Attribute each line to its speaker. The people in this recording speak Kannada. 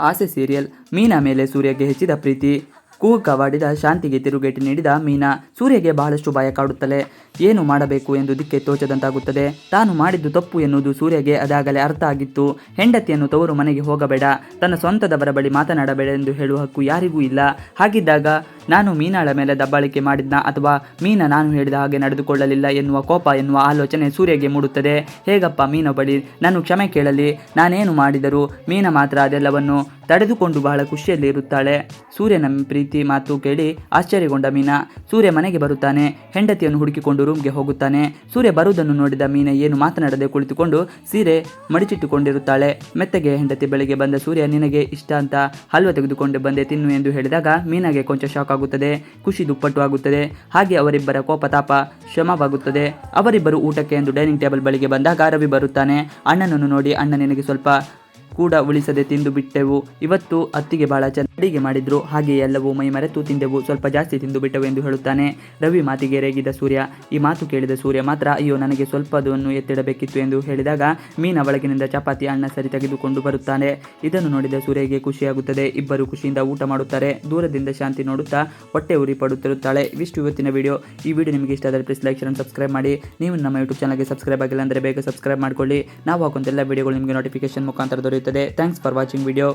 Speaker 1: ಆಸೆ ಸೀರಿಯಲ್. ಮೀನಾ ಮೇಲೆ ಸೂರ್ಯಗೆ ಹೆಚ್ಚಿದ ಪ್ರೀತಿ. ಕೂಗು ಕವಾಡಿದ ಶಾಂತಿಗೆ ತಿರುಗೇಟು ನೀಡಿದ ಮೀನಾ ಸೂರ್ಯಗೆ ಬಹಳಷ್ಟು ಭಯ ಕಾಡುತ್ತಲೇ. ಏನು ಮಾಡಬೇಕು ಎಂದು ದಿಕ್ಕೆ ತೋಚದಂತಾಗುತ್ತದೆ. ತಾನು ಮಾಡಿದ್ದು ತಪ್ಪು ಎನ್ನುವುದು ಸೂರ್ಯಗೆ ಅದಾಗಲೇ ಅರ್ಥ ಆಗಿತ್ತು. ಹೆಂಡತಿಯನ್ನು ತವರು ಮನೆಗೆ ಹೋಗಬೇಡ. ತನ್ನ ಸ್ವಂತದವರ ಬಳಿ ಮಾತನಾಡಬೇಡ ಎಂದು ಹೇಳುವ ಹಕ್ಕು ಯಾರಿಗೂ ಇಲ್ಲ. ಹಾಗಿದ್ದಾಗ ನಾನು ಮೀನಾಳ ಮೇಲೆ ದಬ್ಬಾಳಿಕೆ ಮಾಡಿದ್ನ ಅಥವಾ ಮೀನ ನಾನು ಹೇಳಿದ ಹಾಗೆ ನಡೆದುಕೊಳ್ಳಲಿಲ್ಲ ಎನ್ನುವ ಕೋಪ ಎನ್ನುವ ಆಲೋಚನೆ ಸೂರ್ಯಗೆ ಮೂಡುತ್ತದೆ. ಹೇಗಪ್ಪ ಮೀನ ಬಳಿ? ನಾನು ಕ್ಷಮೆ ಕೇಳಲಿ. ನಾನೇನು ಮಾಡಿದರೂ ಮೀನ ಮಾತ್ರ ಅದೆಲ್ಲವನ್ನು ತಡೆದುಕೊಂಡು ಬಹಳ ಖುಷಿಯಲ್ಲಿ ಇರುತ್ತಾಳೆ. ಸೂರ್ಯನ ಪ್ರೀತಿ ಮಾತು ಕೇಳಿ ಆಶ್ಚರ್ಯಗೊಂಡ ಮೀನಾ. ಸೂರ್ಯ ಮನೆಗೆ ಬರುತ್ತಾನೆ. ಹೆಂಡತಿಯನ್ನು ಹುಡುಕಿಕೊಂಡು ರೂಮ್ಗೆ ಹೋಗುತ್ತಾನೆ. ಸೂರ್ಯ ಬರುವುದನ್ನು ನೋಡಿದ ಮೀನ ಏನು ಮಾತನಾಡದೆ ಕುಳಿತುಕೊಂಡು ಸೀರೆ ಮಡಿಚಿಟ್ಟುಕೊಂಡಿರುತ್ತಾಳೆ. ಮೆತ್ತಗೆ ಹೆಂಡತಿ ಬೆಳಿಗ್ಗೆ ಬಂದ ಸೂರ್ಯ, ನಿನಗೆ ಇಷ್ಟ ಅಂತ ಹಲ್ವ ತೆಗೆದುಕೊಂಡು ಬಂದೆ, ತಿನ್ನು ಎಂದು ಹೇಳಿದಾಗ ಮೀನಾಗೆ ಕೊಂಚ ಶಾಕ್ ಆಗುತ್ತದೆ ಖುಷಿ ದುಪ್ಪಟ್ಟು ಆಗುತ್ತದೆ ಹಾಗೆ ಅವರಿಬ್ಬರ ಕೋಪ ತಾಪ ಶಮವಾಗುತ್ತದೆ ಅವರಿಬ್ಬರು ಊಟಕ್ಕೆ ಎಂದು ಡೈನಿಂಗ್ ಟೇಬಲ್ ಬಳಿಗೆ ಬಂದಾಗ ರವಿ ಬರುತ್ತಾನೆ. ಅಣ್ಣನನ್ನು ನೋಡಿ, ಅಣ್ಣ, ನಿನಗೆ ಸ್ವಲ್ಪ ಕೂಡ ಉಳಿಸದೆ ತಿಂದು ಬಿಟ್ಟೆವು. ಇವತ್ತು ಅತ್ತಿಗೆ ಬಹಳ ಚೆನ್ನ ಅಡಿಗೆ ಮಾಡಿದ್ರು. ಹಾಗೆ ಎಲ್ಲವೂ ಮೈ ಮರೆತು ತಿಂದೆವು. ಸ್ವಲ್ಪ ಜಾಸ್ತಿ ತಿಂದು ಬಿಟ್ಟವು ಎಂದು ಹೇಳುತ್ತಾನೆ. ರವಿ ಮಾತಿಗೆ ರೇಗಿದ ಸೂರ್ಯ. ಈ ಮಾತು ಕೇಳಿದ ಸೂರ್ಯ ಮಾತ್ರ, ಅಯ್ಯೋ, ನನಗೆ ಸ್ವಲ್ಪ ಅದನ್ನು ಎತ್ತಿಡಬೇಕಿತ್ತು ಎಂದು ಹೇಳಿದಾಗ ಮೀನ ಒಳಗಿನಿಂದ ಚಪಾತಿ ಅಣ್ಣ ಸರಿ ತೆಗೆದುಕೊಂಡು ಬರುತ್ತಾನೆ. ಇದನ್ನು ನೋಡಿದ ಸೂರ್ಯಗೆ ಖುಷಿಯಾಗುತ್ತದೆ. ಇಬ್ಬರು ಖುಷಿಯಿಂದ ಊಟ ಮಾಡುತ್ತಾರೆ. ದೂರದಿಂದ ಶಾಂತಿ ನೋಡುತ್ತಾ ಹೊಟ್ಟೆ ಉರಿ ಪಡುತ್ತಿರುತ್ತಾಳೆ. ಇಷ್ಟು ಇವತ್ತಿನ ವಿಡಿಯೋ. ಈ ವಿಡಿಯೋ ನಿಮಗೆ ಇಷ್ಟ ಆದರೆ ಪ್ಲೀಸ್ ಲೈಕ್, ಶೇರ್ ಸಬ್ಸ್ಕ್ರೈಬ್ ಮಾಡಿ. ನೀವು ನಮ್ಮ ಯೂಟ್ಯೂಬ್ ಚಾನಲ್ಗೆ ಸಬ್ಸ್ಕ್ರೈಬ್ ಆಗಿಲ್ಲ ಅಂದರೆ ಬೇಗ ಸಬ್ಸ್ಕ್ರೈಬ್ ಮಾಡಿಕೊಳ್ಳಿ. ನಾವು ಹಾಕೋಂತ ಎಲ್ಲ ವಿಡಿಯೋಗಳು ನಿಮಗೆ ನೋಟಿಫಿಕೇಶನ್ ಮುಖಾಂತರ ದೊರೆಯುತ್ತದೆ. Thanks for watching video.